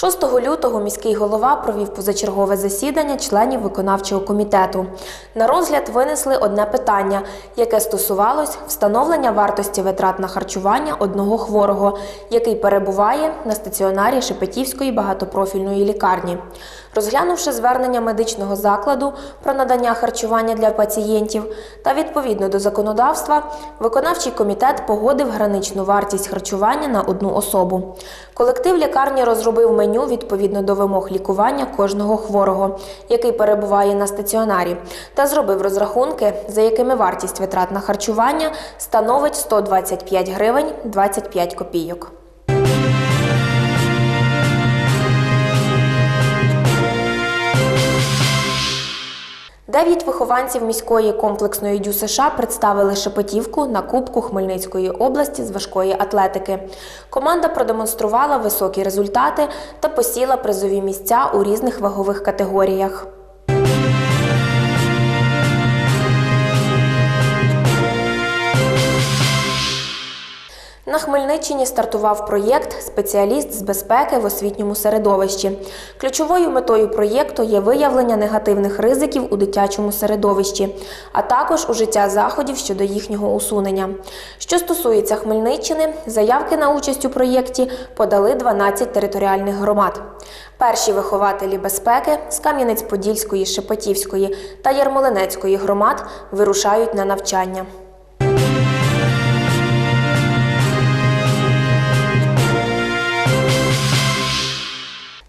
6 лютого міський голова провів позачергове засідання членів виконавчого комітету. На розгляд винесли одне питання, яке стосувалось встановлення вартості витрат на харчування одного хворого, який перебуває на стаціонарі Шепетівської багатопрофільної лікарні. Розглянувши звернення медичного закладу про надання харчування для пацієнтів та відповідно до законодавства, виконавчий комітет погодив граничну вартість харчування на одну особу. Колектив лікарні розробив меню відповідно до вимог лікування кожного хворого, який перебуває на стаціонарі, та зробив розрахунки, за якими вартість витрат на харчування становить 125 гривень 25 копійок. Дев'ять вихованців міської комплексної дю США представили Шепетівку на Кубку Хмельницької області з важкої атлетики. Команда продемонструвала високі результати та посіла призові місця у різних вагових категоріях. На Хмельниччині стартував проєкт Спеціаліст з безпеки в освітньому середовищі. Ключовою метою проєкту є виявлення негативних ризиків у дитячому середовищі, а також ужиття заходів щодо їхнього усунення. Що стосується Хмельниччини, заявки на участь у проєкті подали 12 територіальних громад. Перші вихователі безпеки з Кам'янець-Подільської, Шепетівської та Ярмолинецької громад вирушають на навчання.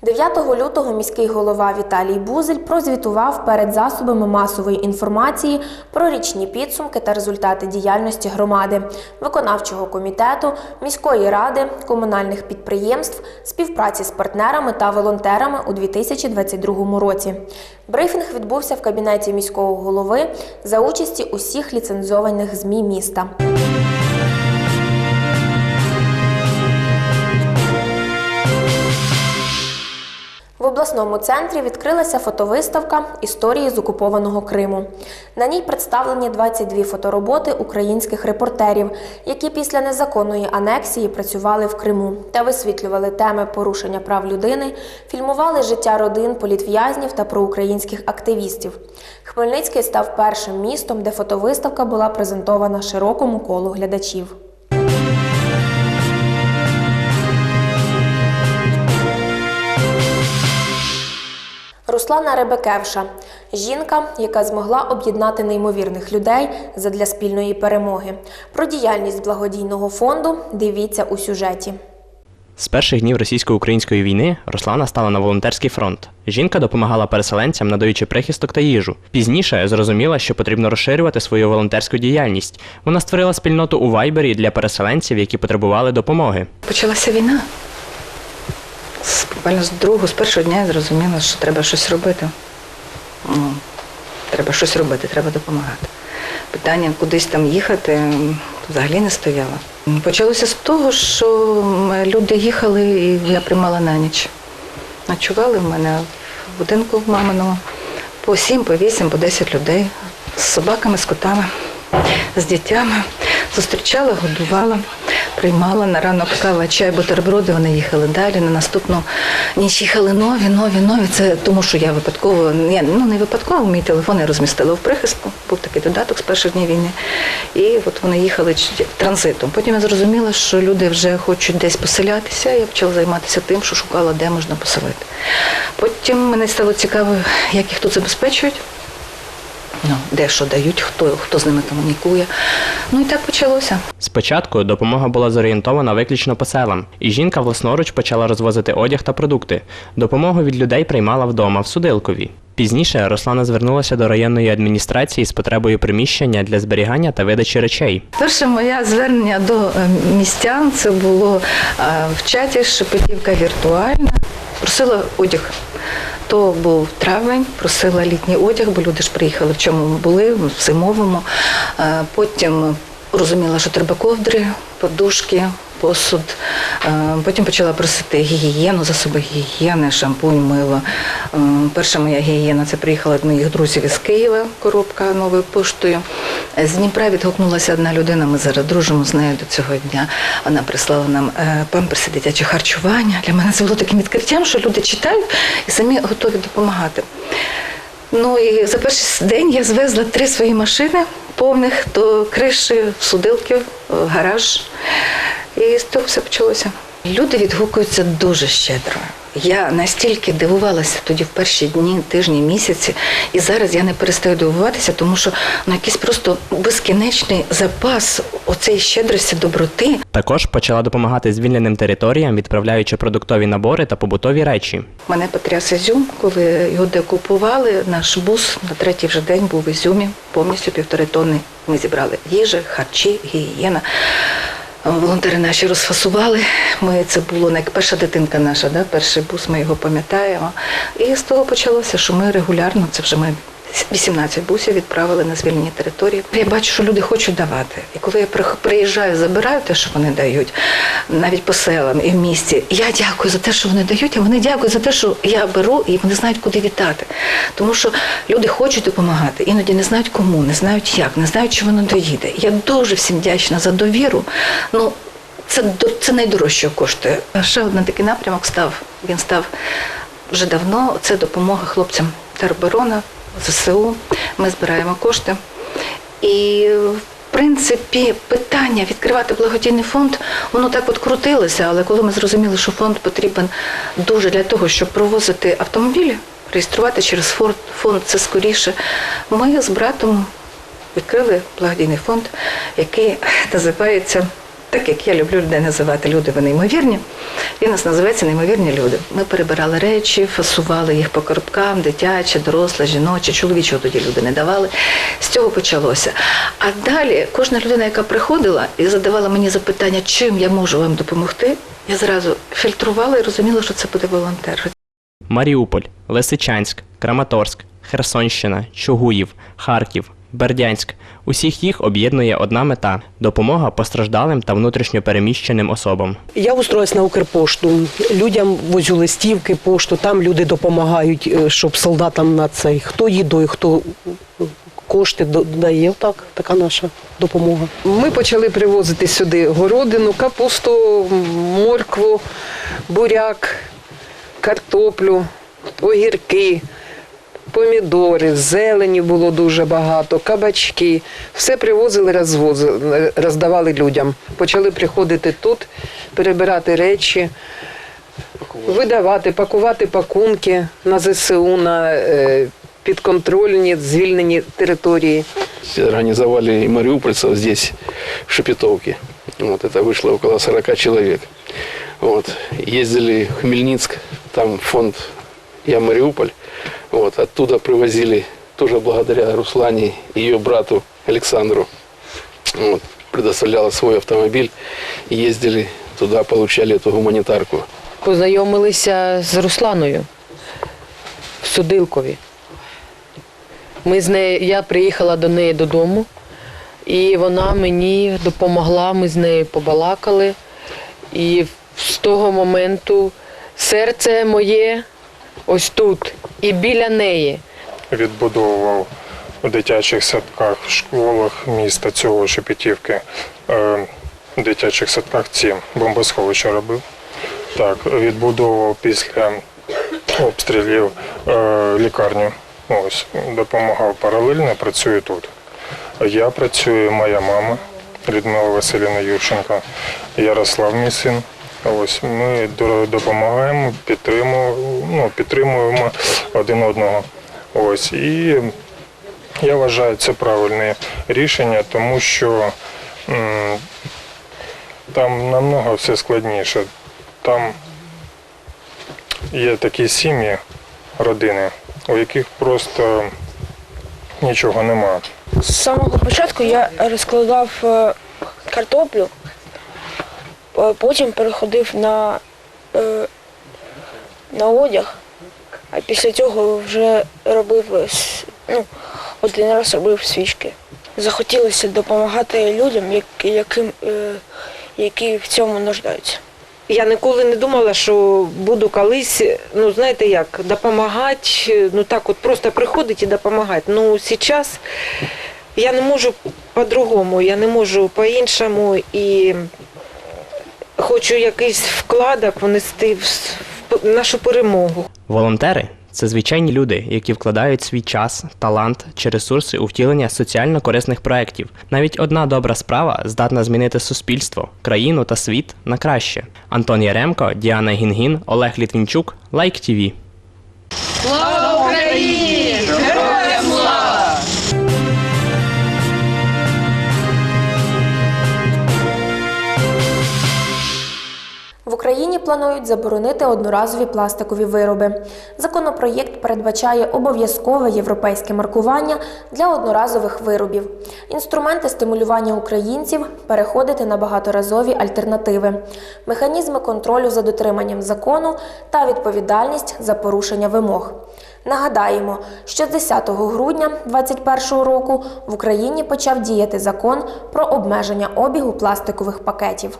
9 лютого міський голова Віталій Бузель прозвітував перед засобами масової інформації про річні підсумки та результати діяльності громади, виконавчого комітету, міської ради, комунальних підприємств, співпраці з партнерами та волонтерами у 2022 році. Брифінг відбувся в кабінеті міського голови за участі усіх ліцензованих ЗМІ міста. Обласному центрі відкрилася фотовиставка Історії з окупованого Криму. На ній представлені 22 фотороботи українських репортерів, які після незаконної анексії працювали в Криму та висвітлювали теми порушення прав людини, фільмували життя родин, політв'язнів та проукраїнських активістів. Хмельницький став першим містом, де фотовиставка була презентована широкому колу глядачів. Руслана Ребекевша жінка, яка змогла об'єднати неймовірних людей задля спільної перемоги. Про діяльність благодійного фонду дивіться у сюжеті. З перших днів російсько-української війни Руслана стала на волонтерський фронт. Жінка допомагала переселенцям, надаючи прихисток та їжу. Пізніше зрозуміла, що потрібно розширювати свою волонтерську діяльність. Вона створила спільноту у Вайбері для переселенців, які потребували допомоги. Почалася війна. Буквально з другого, з першого дня я зрозуміла, що треба щось робити. Ну, треба щось робити, треба допомагати. Питання кудись там їхати взагалі не стояло. Почалося з того, що люди їхали і я приймала на ніч. Ночували в мене в будинку в маминому по сім, по вісім, по десять людей з собаками, з котами, з дітями. Зустрічала, годувала, приймала на ранок кава, чай, бутерброди. Вони їхали далі. На наступну ніч їхали нові, нові, нові. Це тому, що я випадково, я, ну не випадково, мій телефон я розмістила в прихистку. Був такий додаток з перших днів війни. І от вони їхали транзитом. Потім я зрозуміла, що люди вже хочуть десь поселятися. Я почала займатися тим, що шукала, де можна поселити. Потім мене стало цікаво, як їх тут забезпечують. Ну, де що дають, хто, хто з ними комунікує. Ну і так почалося. Спочатку допомога була зорієнтована виключно по селам, і жінка власноруч почала розвозити одяг та продукти. Допомогу від людей приймала вдома в Судилкові. Пізніше Руслана звернулася до районної адміністрації з потребою приміщення для зберігання та видачі речей. Перше моє звернення до е, містян це було е, в чаті Шепетівка віртуальна. Просила одяг. То був травень, просила літній одяг, бо люди ж приїхали в чому були, в зимовому. Е, Потім розуміла, що треба ковдри, подушки, посуд. Е, Потім почала просити гігієну, засоби гігієни, шампунь, мило. Е, Перша моя гігієна це приїхала від моїх друзів із Києва, коробка новою поштою. Е, З Дніпра відгукнулася одна людина, ми зараз дружимо з нею до цього дня. Вона прислала нам е, памперси дитяче харчування. Для мене це було таким відкриттям, що люди читають і самі готові допомагати. Ну і за перший день я звезла три свої машини повних до криші, в судилки, гараж. І з того все почалося. Люди відгукуються дуже щедро. Я настільки дивувалася тоді в перші дні, тижні, місяці, і зараз я не перестаю дивуватися, тому що ну, якийсь просто безкінечний запас оцеї щедрості, доброти. Також почала допомагати звільненим територіям, відправляючи продуктові набори та побутові речі. Мене потряс Ізюм, коли його декупували, наш бус на третій вже день був в Ізюмі, повністю півтори тонни. Ми зібрали їжі, харчі, гігієна. Волонтери наші розфасували. Ми це було як перша дитинка наша, да? перший бус, ми його пам'ятаємо. І з того почалося, що ми регулярно, це вже ми 18 бусів відправили на звільнені території. Я бачу, що люди хочуть давати. І коли я приїжджаю, забираю те, що вони дають, навіть по селам і в місті, я дякую за те, що вони дають, а вони дякують за те, що я беру, і вони знають, куди вітати. Тому що люди хочуть допомагати, іноді не знають кому, не знають як, не знають, чи воно доїде. Я дуже всім вдячна за довіру. Ну, це, це найдорожче коштує. Ще один такий напрямок став. Він став вже давно. Це допомога хлопцям тероборона, ЗСУ. Ми збираємо кошти. І в принципі питання відкривати благодійний фонд, воно так от крутилося, але коли ми зрозуміли, що фонд потрібен дуже для того, щоб провозити автомобілі, реєструвати через фонд, фонд це скоріше, ми з братом відкрили благодійний фонд, який називається. Так як я люблю людей називати люди, вони неймовірні. Він нас називається Неймовірні люди. Ми перебирали речі, фасували їх по коробкам, дитяче, доросле, жіноче, чоловічого тоді люди не давали. З цього почалося. А далі кожна людина, яка приходила і задавала мені запитання, чим я можу вам допомогти, я зразу фільтрувала і розуміла, що це буде волонтер. Маріуполь, Лисичанськ, Краматорськ, Херсонщина, Чугуїв, Харків, Бердянськ. Усіх їх об'єднує одна мета допомога постраждалим та внутрішньо переміщеним особам. Я устроїлась на Укрпошту. Людям возю листівки, пошту, там люди допомагають, е, щоб солдатам на цей, хто їдою, хто кошти до- дає. Так, така наша допомога. Ми почали привозити сюди городину, капусту, моркву, буряк, картоплю, огірки, помідори, зелені було дуже багато, кабачки. Все привозили, розвозили, роздавали людям. Почали приходити тут, перебирати речі, видавати, пакувати пакунки на ЗСУ, на е, підконтрольні, звільнені території. организовали мариупольцев здесь, в Шепетовке. Вот, это вышло около 40 человек. Вот. Ездили в Хмельницк, там фонд «Я Мариуполь». Вот, оттуда привозили, тоже благодаря Руслане и ее брату Александру. Вот, предоставляла свой автомобиль. Ездили туда, получали эту гуманитарку. познайомилися з Русланою в Судилкові. Ми з нею, я приїхала до неї додому, і вона мені допомогла, ми з нею побалакали. І з того моменту серце моє ось тут і біля неї. відбудовував у дитячих садках, в школах міста цього Шепетівки, е, в дитячих садках ці бомбосховища робив. Так, відбудовував після обстрілів е, лікарню. Ось, допомагав паралельно, працюю тут. Я працюю, моя мама Людмила Василівна Юрченко, Ярослав, мій син. Ось ми допомагаємо, підтримуємо, ну, підтримуємо один одного. Ось і я вважаю це правильне рішення, тому що м, там намного все складніше. Там є такі сім'ї, родини, у яких просто нічого немає. З самого початку я розкладав е, картоплю, потім переходив на, е, на одяг, а після цього вже робив е, ну, один раз робив свічки. захотілося допомагати людям, яким, е, які в цьому нуждаються. Я ніколи не думала, що буду колись, ну знаєте як, допомагати, ну так от просто приходити і допомагати. Ну зараз я не можу по-другому, я не можу по-іншому і хочу якийсь вкладок внести в нашу перемогу. Волонтери це звичайні люди, які вкладають свій час, талант чи ресурси у втілення соціально корисних проєктів. Навіть одна добра справа здатна змінити суспільство, країну та світ на краще. Антон Яремко, Діана Гінгін, Олег Літвінчук, Лайк ТІВІ. В Україні планують заборонити одноразові пластикові вироби. Законопроєкт передбачає обов'язкове європейське маркування для одноразових виробів, інструменти стимулювання українців переходити на багаторазові альтернативи, механізми контролю за дотриманням закону та відповідальність за порушення вимог. Нагадаємо, що з 10 грудня 2021 року в Україні почав діяти закон про обмеження обігу пластикових пакетів.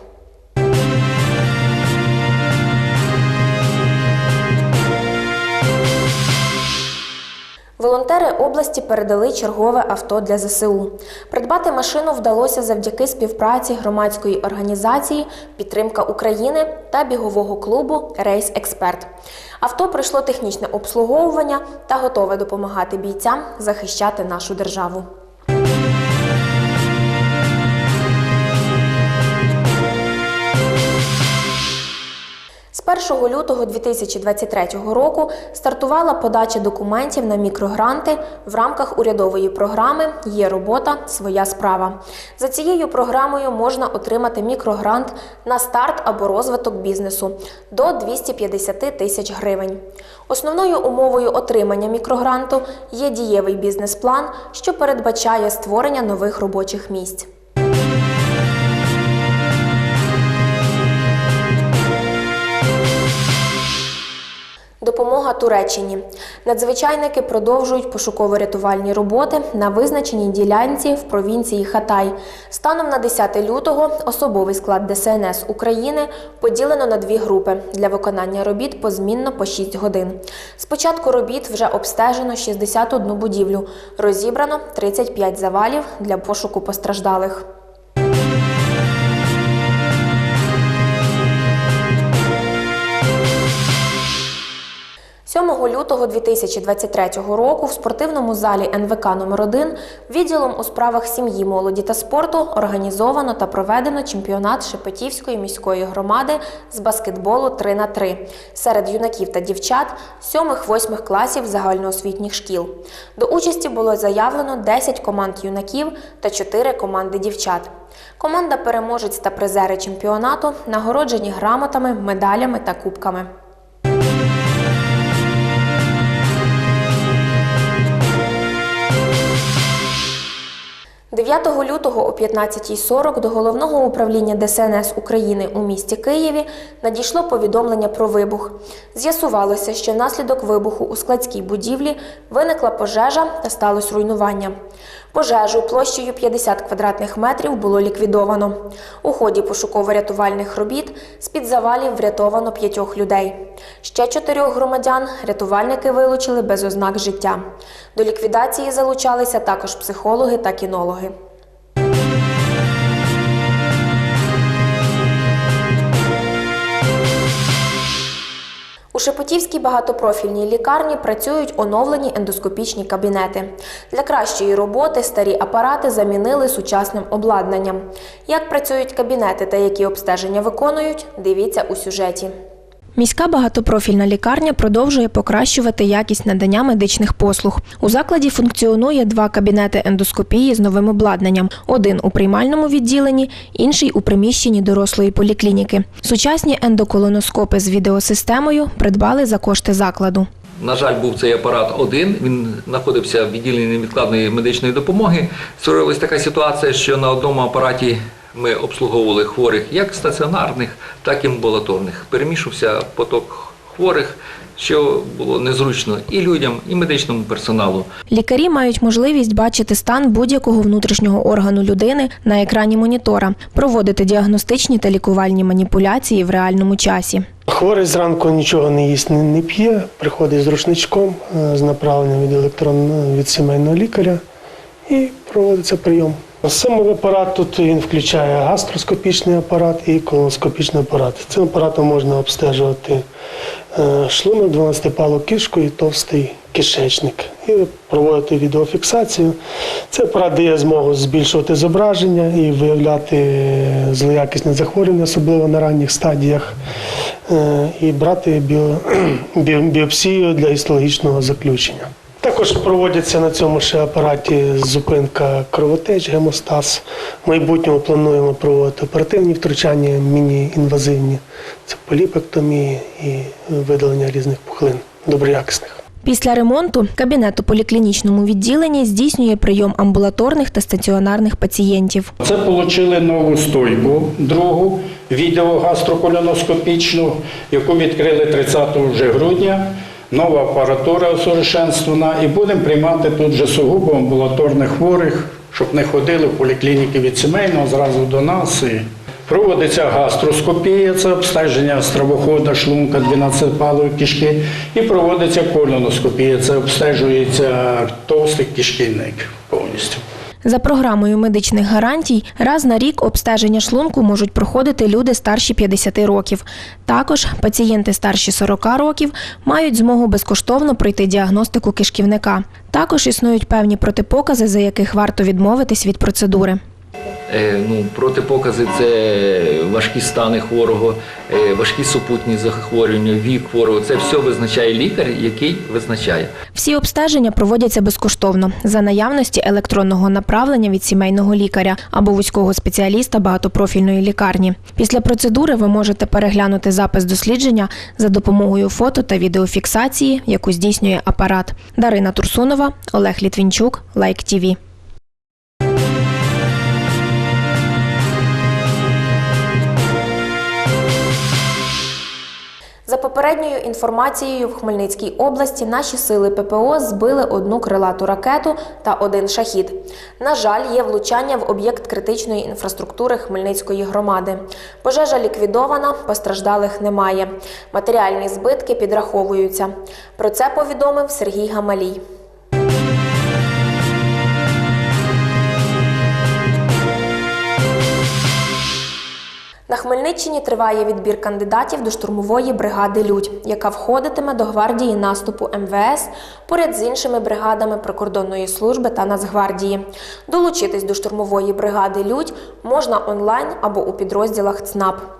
Волонтери області передали чергове авто для ЗСУ. Придбати машину вдалося завдяки співпраці громадської організації Підтримка України та бігового клубу Рейс Експерт. Авто пройшло технічне обслуговування та готове допомагати бійцям захищати нашу державу. 1 лютого 2023 року стартувала подача документів на мікрогранти в рамках урядової програми Є робота, своя справа. За цією програмою можна отримати мікрогрант на старт або розвиток бізнесу до 250 тисяч гривень. Основною умовою отримання мікрогранту є дієвий бізнес-план, що передбачає створення нових робочих місць. Допомога Туреччині. Надзвичайники продовжують пошуково-рятувальні роботи на визначеній ділянці в провінції Хатай. Станом на 10 лютого особовий склад ДСНС України поділено на дві групи для виконання робіт позмінно по 6 годин. З початку робіт вже обстежено 61 будівлю, розібрано 35 завалів для пошуку постраждалих. 7 лютого 2023 року в спортивному залі НВК номер 1 відділом у справах сім'ї, молоді та спорту організовано та проведено чемпіонат Шепетівської міської громади з баскетболу 3 на 3 серед юнаків та дівчат 7-8 класів загальноосвітніх шкіл. До участі було заявлено 10 команд юнаків та 4 команди дівчат. Команда переможець та призери чемпіонату нагороджені грамотами, медалями та кубками. – 9 лютого о 15.40 до головного управління ДСНС України у місті Києві надійшло повідомлення про вибух. З'ясувалося, що внаслідок вибуху у складській будівлі виникла пожежа та сталося руйнування. Пожежу площею 50 квадратних метрів було ліквідовано. У ході пошуково-рятувальних робіт з-під завалів врятовано п'ятьох людей. Ще чотирьох громадян рятувальники вилучили без ознак життя. До ліквідації залучалися також психологи та кінологи. Шепетівській багатопрофільній лікарні працюють оновлені ендоскопічні кабінети. Для кращої роботи старі апарати замінили сучасним обладнанням. Як працюють кабінети та які обстеження виконують, дивіться у сюжеті. Міська багатопрофільна лікарня продовжує покращувати якість надання медичних послуг. У закладі функціонує два кабінети ендоскопії з новим обладнанням: один у приймальному відділенні, інший у приміщенні дорослої поліклініки. Сучасні ендоколоноскопи з відеосистемою придбали за кошти закладу. На жаль, був цей апарат один. Він знаходився в відділенні невідкладної медичної допомоги. Створилась така ситуація, що на одному апараті ми обслуговували хворих як стаціонарних, так і амбулаторних. Перемішувався поток хворих, що було незручно і людям, і медичному персоналу. Лікарі мають можливість бачити стан будь-якого внутрішнього органу людини на екрані монітора, проводити діагностичні та лікувальні маніпуляції в реальному часі. Хворий зранку нічого не їсть, не, не п'є, приходить з рушничком, е, з направленням від електронного від сімейного лікаря і проводиться прийом. Самий апарат тут він включає гастроскопічний апарат і колоноскопічний апарат. Цим апаратом можна обстежувати е, шлунок, 12-палу кишку і товстий кишечник. І проводити відеофіксацію. Цей апарат дає змогу збільшувати зображення і виявляти злоякісне захворювання, особливо на ранніх стадіях, е, і брати біо, біо- біопсію для гістологічного заключення. Також проводяться на цьому ще апараті зупинка кровотеч, гемостаз. В майбутньому плануємо проводити оперативні втручання, міні-інвазивні. Це поліпектомії і видалення різних пухлин доброякісних. Після ремонту кабінет у поліклінічному відділенні здійснює прийом амбулаторних та стаціонарних пацієнтів. Це отримали нову стойку, другу відеогастроколоноскопічну, яку відкрили 30 вже грудня. Нова апаратура усовершенствована і будемо приймати тут же сугубо амбулаторних хворих, щоб не ходили в поліклініки від сімейного зразу до нас. І проводиться гастроскопія, це обстеження стравохода, шлунка, 12-палої кишки, і проводиться колоноскопія, це обстежується товстий кишківник повністю. За програмою медичних гарантій раз на рік обстеження шлунку можуть проходити люди старші 50 років. Також пацієнти старші 40 років мають змогу безкоштовно пройти діагностику кишківника. Також існують певні протипокази, за яких варто відмовитись від процедури. Е, Ну, протипокази це важкі стани хворого, е, важкі супутні захворювання, вік хворого. Це все визначає лікар, який визначає. Всі обстеження проводяться безкоштовно за наявності електронного направлення від сімейного лікаря або вузького спеціаліста багатопрофільної лікарні. Після процедури ви можете переглянути запис дослідження за допомогою фото та відеофіксації, яку здійснює апарат. Дарина Турсунова, Олег Літвінчук, Лайк ТІВІ. За попередньою інформацією, в Хмельницькій області наші сили ППО збили одну крилату ракету та один шахід. На жаль, є влучання в об'єкт критичної інфраструктури Хмельницької громади. Пожежа ліквідована, постраждалих немає. Матеріальні збитки підраховуються. Про це повідомив Сергій Гамалій. На Хмельниччині триває відбір кандидатів до штурмової бригади Людь, яка входитиме до гвардії наступу МВС поряд з іншими бригадами прикордонної служби та Нацгвардії. Долучитись до штурмової бригади Людь можна онлайн або у підрозділах ЦНАП.